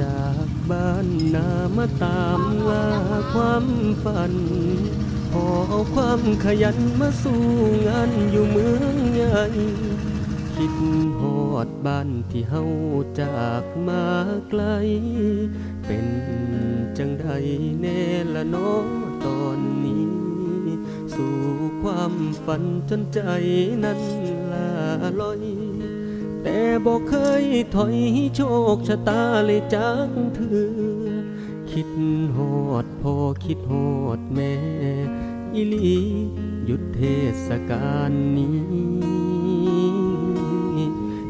จากบ้านนามาตามลาความฝันพอเอาความขยันมาสู่งานอยู่เมืองใหญ่คิดหอดบ้านที่เฮาจากมาไกล เป็นจังใดแน่ละน้องตอนนี้ สู่ความฝันจนใจนั้นลาลอย แต่บอกเคยถอยโชคชะตาเลยจักเถือคิดหอดพ่อคิดหอดแม่อีลีหยุดเทศกาลนี้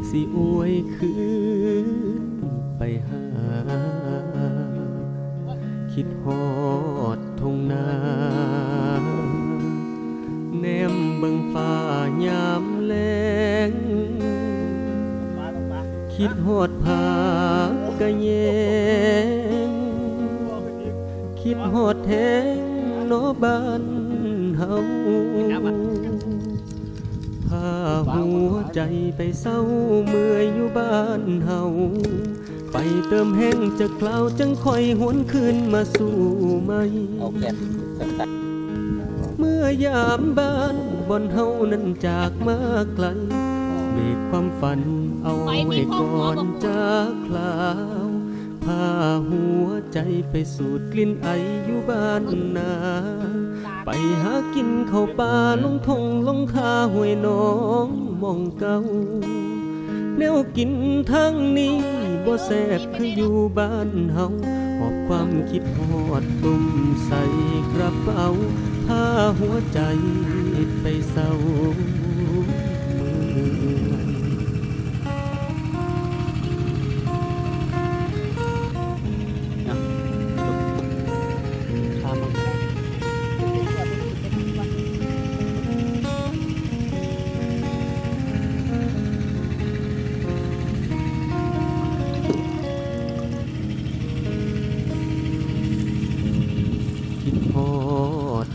สิอวยคืนไปหา คิดหอดทงนา คิดหอดผากะแยงคิดหอดแทงโนบ้านเฮาพาหัวใจไปเศร้าเมื่อยอยู่บ้านเฮาไปเติมแห้งจากคลาวจังคอยหวนคืนมาสู่ไม่เมื่อยามบ้านบนเฮานั้นจากมาไกล เบรกความฝันเอาไว้ก่อนจากคลาวพาหัวใจไปสูดกลิ่นไออยู่บ้านนา ไปหากินข้าวปลาลงทงลงทาห้วยน้องมองเก่าแนวกินทางนี้บ่แซ่บคืออยู่บ้านเฮาหอบความคิดฮอดตุ่มใส่กระเป๋าพาหัวใจไปเศร้า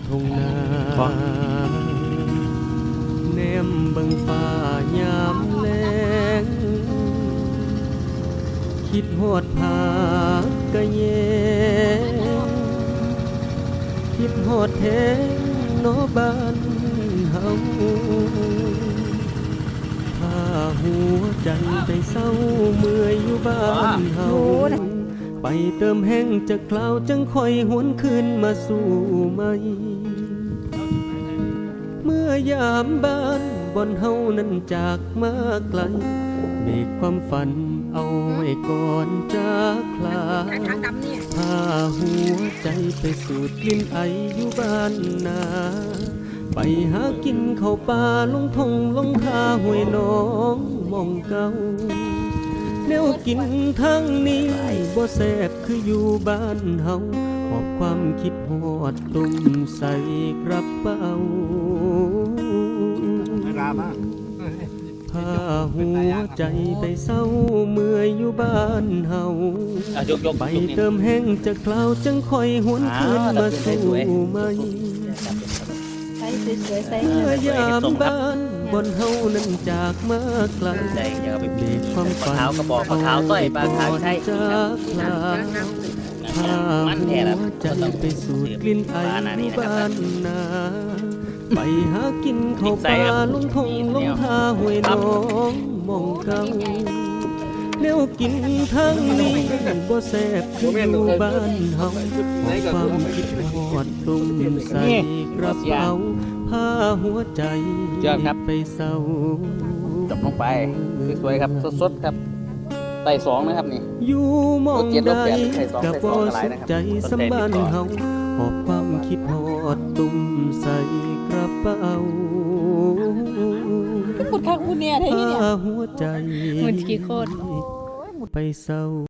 ทงนาแนมเบิงฟ้า คิดฮอดผากะแยงคิดฮอดแทงโนบ้านเฮาพาหัวใจไปเศร้าเมื่อยอยู่บ้านเฮาไปเติมแห้งจากคลาวจังคอยหวนคืนมาสู่ไหม เมื่อยามบ้านบอนเฮานั้นจากมาไกลเบกความฝัน เอาไว้ก่อนจากคลาพาหัวใจไปสูดกลิ่นไออยู่บ้านนา ไปหากินข้าวปลาลงทงลงทาห้วยน้องมองเก่าแนวกินทางนี้บ่แซ่บคืออยู่บ้านเฮาหอบความคิดฮอดตุ่มใส่กระเป๋า หัวใจไปเศร้าเมื่อยอยู่บ้านเฮาเอายกยกไปยกนี่เติมแห้งจากคลาวจังคอยหวนคืนมาสู่ไหมใส่สวยๆใส่เมื่อยามบ้านบนเฮานั้นจากมาไกลใส่เดี๋ยวเอาไปเบรกความปลาฝันเท้ากระบอกปลาเท้าต้อยปลาเท้าใช่จากคลาวพามันหัแท้แล้ววใจไปสูดกลิ่นไอปลาหนานี่อยู่นะครับบ้านนา ไปหากินข้าวปลาลงทงลงทาห้วยหน้องมองเก่าแนวกินทางนี้บ่แซ่บคืออยู่บ้านเฮาหอบความคิดฮอดตุ่มใส่กระเป๋าพาหัวใจเชื่อครับไปเศร้าจบลงไปสวยๆครับสดๆครับใส่สองนะครับนี่อยู่หมองรถเจ็ดรใดถแปดใส่สองกับใส่สบ่องอะไรสุขนะครับใจสนใจสำบ้านติดต่อเฮาหอบความคิดฮอดตุ่มใส่กระ เนี่ยได้พาที่เนี่ย หัวใจ มันกี่คนไปเศร้า